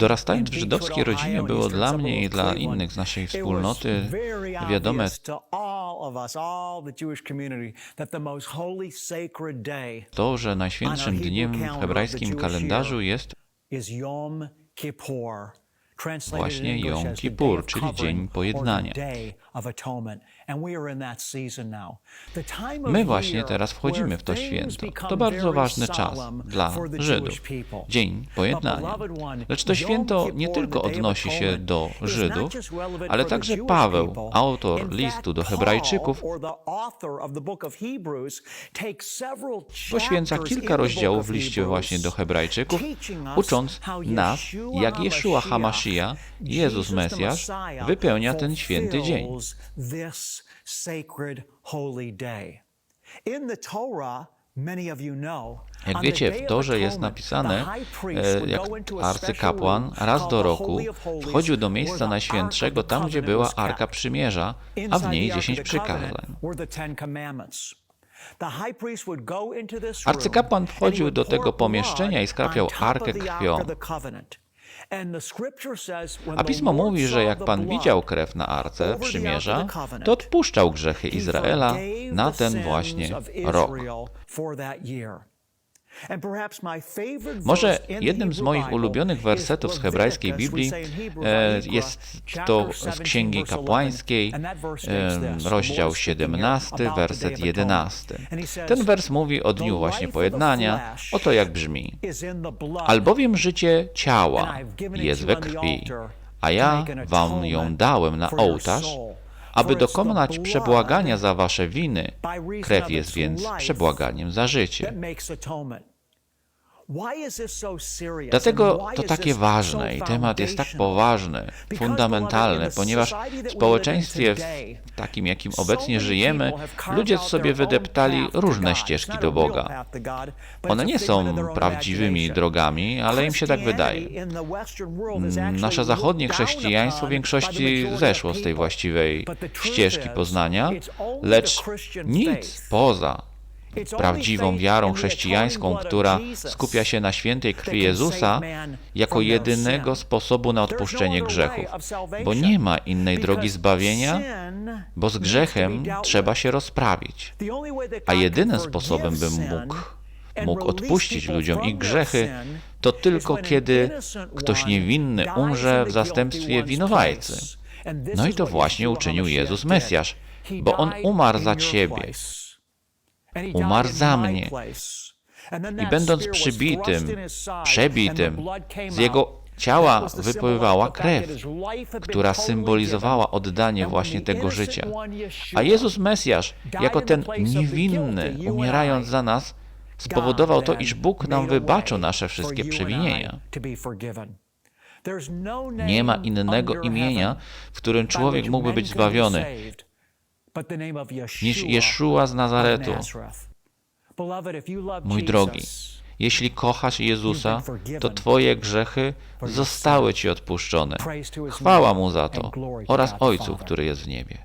Dorastając w żydowskiej rodzinie było dla mnie i dla innych z naszej wspólnoty wiadome. to, że najświętszym dniem w hebrajskim kalendarzu jest właśnie Jom Kippur, czyli Dzień Pojednania. My właśnie teraz wchodzimy w to święto. To bardzo ważny czas dla Żydów. Dzień Pojednania. Lecz to święto nie tylko odnosi się do Żydów, ale także Paweł, autor listu do Hebrajczyków, poświęca kilka rozdziałów w liście właśnie do Hebrajczyków, ucząc nas, jak Jeszua Hamasija, Jezus Mesjasz, wypełnia ten święty dzień. Jak wiecie, w Torze jest napisane, e, jak arcykapłan raz do roku wchodził do miejsca najświętszego, tam gdzie była Arka Przymierza, a w niej dziesięć przykazań. Arcykapłan wchodził do tego pomieszczenia i skrapiał arkę krwią. A pismo mówi, że jak Pan widział krew na arce przymierza, to odpuszczał grzechy Izraela na ten właśnie rok. Może jednym z moich ulubionych wersetów z hebrajskiej Biblii e, jest to z Księgi Kapłańskiej, rozdział 17, werset 11. Ten wers mówi o dniu właśnie pojednania, oto jak brzmi. Albowiem życie ciała jest we krwi, a ja wam ją dałem na ołtarz, aby dokonać przebłagania za wasze winy. Krew jest więc przebłaganiem za życie. Dlatego to takie ważne i temat jest tak poważny, fundamentalny, ponieważ w społeczeństwie w takim, jakim obecnie żyjemy, ludzie sobie wydeptali różne ścieżki do Boga. One nie są prawdziwymi drogami, ale im się tak wydaje. Nasze zachodnie chrześcijaństwo w większości zeszło z tej właściwej ścieżki poznania, lecz nic poza prawdziwą wiarą chrześcijańską, która skupia się na świętej krwi Jezusa jako jedynego sposobu na odpuszczenie grzechów, bo nie ma innej drogi zbawienia, bo z grzechem trzeba się rozprawić, a jedynym sposobem, bym mógł mógł odpuścić ludziom ich grzechy, to tylko kiedy ktoś niewinny umrze w zastępstwie winowajcy. No i to właśnie uczynił Jezus Mesjasz, bo On umarł za Ciebie, umarł za mnie. I będąc przybitym, przebitym, z jego ciała wypływała krew, która symbolizowała oddanie właśnie tego życia. A Jezus Mesjasz, jako ten niewinny, umierając za nas, spowodował to, iż Bóg nam wybaczył nasze wszystkie przewinienia. Nie ma innego imienia, w którym człowiek mógłby być zbawiony, niż Jeszua z Nazaretu. Mój drogi, jeśli kochasz Jezusa, to Twoje grzechy zostały Ci odpuszczone. Chwała Mu za to oraz Ojcu, który jest w niebie.